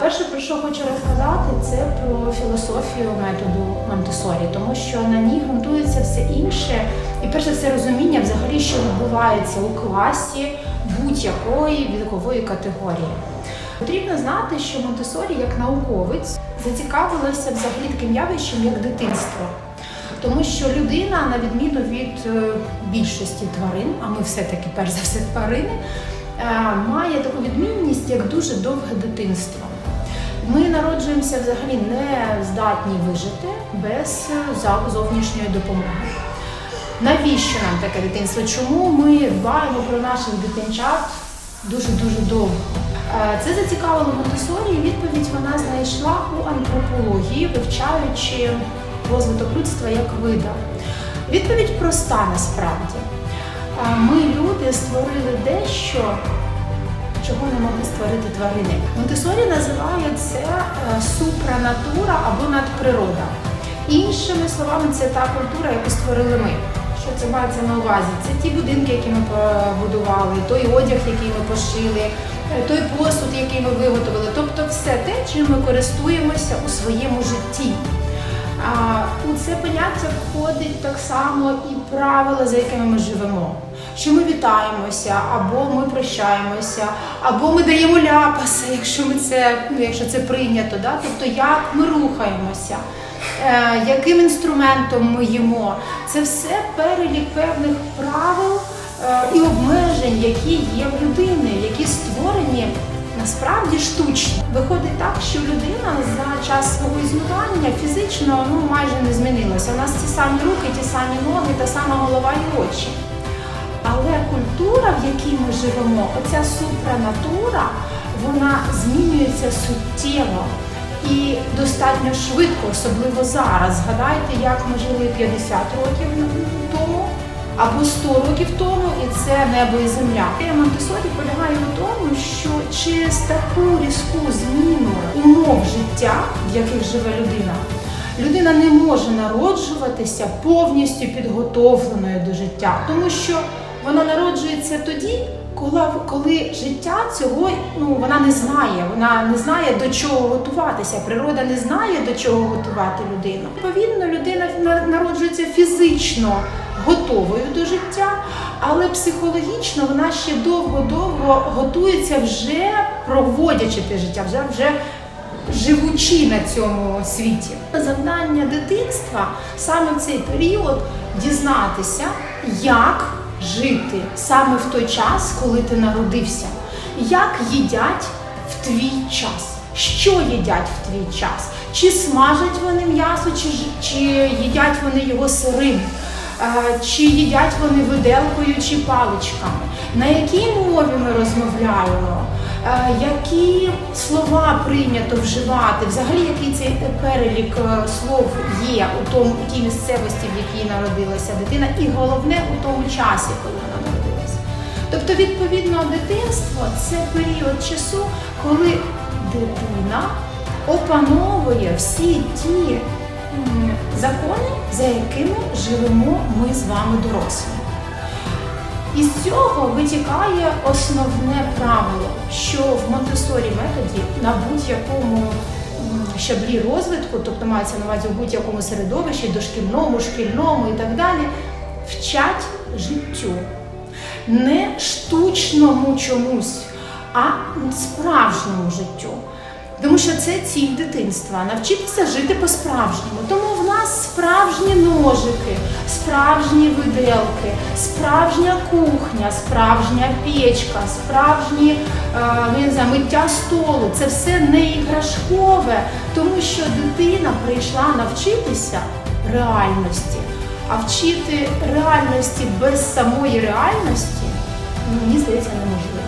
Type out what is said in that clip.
Перше, про що хочу розказати, це про філософію методу Монтесорі, тому що на ній ґрунтується все інше, і перше все розуміння, взагалі, що відбувається у класі будь-якої вікової категорії. Потрібно знати, що Монтесорі, як науковець, зацікавилася взагалі таким явищем, як дитинство. Тому що людина, на відміну від е, більшості тварин, а ми все-таки перш за все тварини, е, має таку відмінність, як дуже довге дитинство. Ми народжуємося взагалі не здатні вижити без е, зовнішньої допомоги. Навіщо нам таке дитинство? Чому ми дбаємо про наших дитинчат дуже-дуже довго? Е, Це зацікавило Монтесорі, і відповідь вона знайшла у антропології, вивчаючи розвиток людства як вида. Відповідь проста насправді. Е, Ми, люди, створили дещо, чого не могли створити тварини. Монтесорі називає це е, супранатура або надприрода. Іншими словами, це та культура, яку створили ми. Що це мається на увазі? Це ті будинки, які ми побудували, той одяг, який ми пошили, е, той посуд, який ми виготовили. Тобто все те, чим ми користуємося у своєму житті. А, у це поняття входить так само і правила, за якими ми живемо. Що ми вітаємося, або ми прощаємося, або ми даємо ляпаси, якщо ми це, ну, якщо це прийнято. Да? Тобто як ми рухаємося, е, яким інструментом ми їмо. Це все перелік певних правил е, і обмежень, які є в людини, які створені насправді штучно. Виходить так, що людина за час свого існування фізично ну майже не змінилася. У нас ті самі руки, ті самі ноги, та сама голова і очі. Культура, в якій ми живемо, оця супранатура, вона змінюється суттєво і достатньо швидко, особливо зараз. Згадайте, як ми жили 50 років тому або 100 років тому, і це небо і земля. Ідея Монтесорі полягає у тому, що через таку різку зміну умов життя, в яких живе людина, людина не може народжуватися повністю підготовленою до життя, тому що вона народжується тоді, коли, коли життя цього ну вона не знає. Вона не знає до чого готуватися. Природа не знає до чого готувати людину. Відповідно, людина на- народжується фізично готовою до життя, але психологічно вона ще довго-довго готується вже проводячи те життя, вже вже живучи на цьому світі. Завдання дитинства саме в цей період дізнатися, як жити саме в той час, коли ти народився, як їдять в твій час. Що їдять в твій час? Чи смажать вони м'ясо, чи, чи їдять вони його сирим? Чи їдять вони виделкою чи паличками? На якій мові ми розмовляємо? Е, Які слова прийнято вживати? Взагалі, який цей перелік е, слов є у тому у тій місцевості, в якій народилася дитина, і головне у тому часі, коли вона народилася. Тобто, відповідно, дитинство це період часу, коли дитина опановує всі ті закони, за якими живемо ми з вами дорослі. Із цього витікає основне правило, що в Монтесорі методі на будь-якому щаблі розвитку, тобто мається на увазі у будь-якому середовищі, дошкільному, шкільному і так далі, вчать життю. Не штучному чомусь, а справжньому життю. Тому що це ціль дитинства навчитися жити по-справжньому. Тому в нас справжні ножики, справжні виделки, справжня кухня, справжня печка, справжні е, ну, не знаю, миття столу. Це все не іграшкове, тому що дитина прийшла навчитися реальності. А вчити реальності без самої реальності, ну, мені здається, неможливо.